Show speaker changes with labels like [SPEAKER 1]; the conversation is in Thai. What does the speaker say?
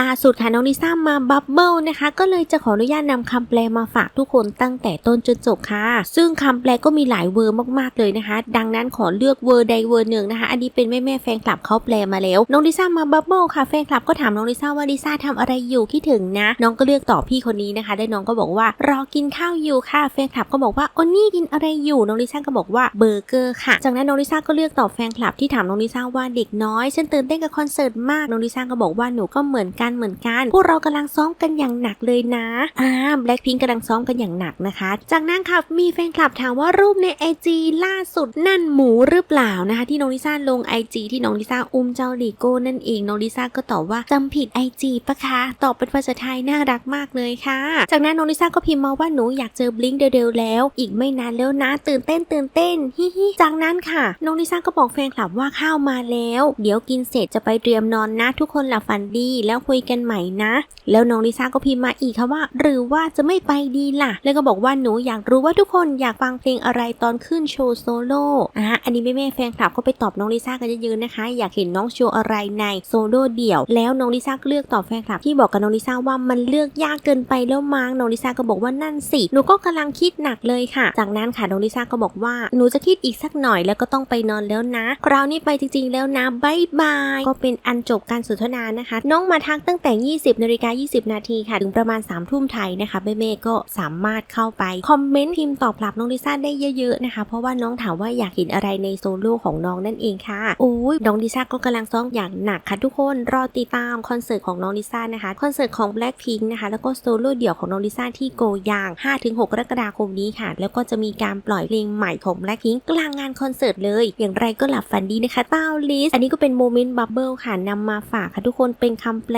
[SPEAKER 1] ล่าสุดค่ะน้องลิซ่ามาบับเบิลนะคะ ก็เลยจะขออนุญาตนำคำแปลมาฝากทุกคนตั้งแต่ต้นจนจบค่ะ ซึ่งคำแปลก็มีหลายเวอร์มากๆเลยนะคะ ดังนั้นขอเลือกเวอร์ใดเวอร์หนึ่งนะคะ อันนี้เป็นแม่แม่แฟนคลับเขาแปลมาแล้ว น้องลิซ่ามาบับเบิลค่ะแฟนคลับก็ถามน้องลิซ่าว่าลิซ่าทำอะไรอยู่คิดถึงนะ น้องก็เลือกตอบพี่คนนี้นะคะ ได้น้องก็บอกว่ารอกินข้าวอยู่ค่ะแฟนคลับก็บอกว่าโอนี่กินอะไรอยู่น้องลิซ่าก็บอกว่าเบอร์เกอร์ค่ะ จากนั้นน้องลิซ่าก็เลือกตอบแฟนคลับที่ถามน้องลิซ่าว่าเด็กน้อยฉันตื่นเต้นกับคอนเสิร์ตมากน้องลิซ่าก็บอกว่าหนูก็เหมือนกันเหมือนกัน พวกเรากำลังซ้อมกันอย่างหนักเลยนะอ่าแบล็คพิงกำลังซ้อมกันอย่างหนักนะคะ จากนั้นค่ะมีแฟนคลับถามว่ารูปในไอจีล่าสุดนั่นหมูหรือเปล่านะคะ ที่น้องลิซ่าลงไอจีที่น้องลิซ่าอุ้มเจ้าลีโก้นั่นเองน้องลิซ่าก็ตอบว่าจำผิดไอจีปะคะตอบเป็นภาษาไทยน่ารักมากเลยค่ะ จากนั้นน้องลิซ่าก็พิมพ์มาว่าหนูอยากเจอบลิงเร็วๆแล้ว อีกไม่นานแล้วนะตื่นเต้นตื่นเต้นฮิฮิจากนั้นค่ะน้องลิซ่าก็บอกแฟนคลับว่าข้าวมาแล้ว เดี๋ยวกินเสร็จจะไปเตรียมนอนนะทุกคนหลับฝันดีแล้วคุยกันใหม่นะ แล้วน้องลิซ่าก็พิมพ์มาอีกค่ะว่า หรือว่าจะไม่ไปดีล่ะ แล้วก็บอกว่าหนูอยากรู้ว่าทุกคนอยากฟังเพลงอะไรตอนขึ้นโชว์โซโล่อะอันนี้แม่แม่แฟนคลับก็ไปตอบน้องลิซ่ากันเยอะๆนะคะ อยากเห็นน้องโชว์อะไรในโซโล่เดี่ยว แล้วน้องลิซ่าเลือกตอบแฟนคลับที่บอกกับน้องลิซ่าว่ามันเลือกยากเกินไปแล้วมั้งน้องลิซ่าก็บอกว่านั่นสิหนูก็กำลังคิดหนักเลยค่ะ จากนั้นค่ะน้องลิซ่าก็บอกว่าหนูจะคิดอีกสักหน่อยแล้วก็ต้องไปนอนแล้วนะ คราวนี้ไปจริงๆแล้วนะบายบายก็เป็นอันจบการสนทนานะคะ น้องมาทักตั้งแต่ 20นาฬิกา20 นาทีค่ะ ถึงประมาณ 3 ทุ่มไทยนะคะแม่เมย์ก็สามารถเข้าไป คอมเมนต์พิมพ์ตอบรับน้องลิซ่าได้เยอะๆนะคะ เพราะว่าน้องถามว่าอยากเห็นอะไรในโซโล่ของน้องนั่นเองค่ะโอ้ยน้องลิซ่าก็กำลังซ้อมอย่างหนักค่ะทุกคนรอติดตามคอนเสิร์ตของน้องลิซ่านะคะคอนเสิร์ตของ Blackpink นะคะแล้วก็โซโล่เดี่ยวของน้องลิซ่าที่โกยาง 5-6 กรกฎาคมนี้ค่ะ แล้วก็จะมีการปล่อยเพลงใหม่ของ Blackpink กลางงานคอนเสิร์ตเลย อย่างไรก็หลับฝันดีนะคะเต้าลิสอันนี้ก็เป็นโมเมนต์บับเบิลค่ะนำมาฝากค่ะทุกคนเป็นคำแปล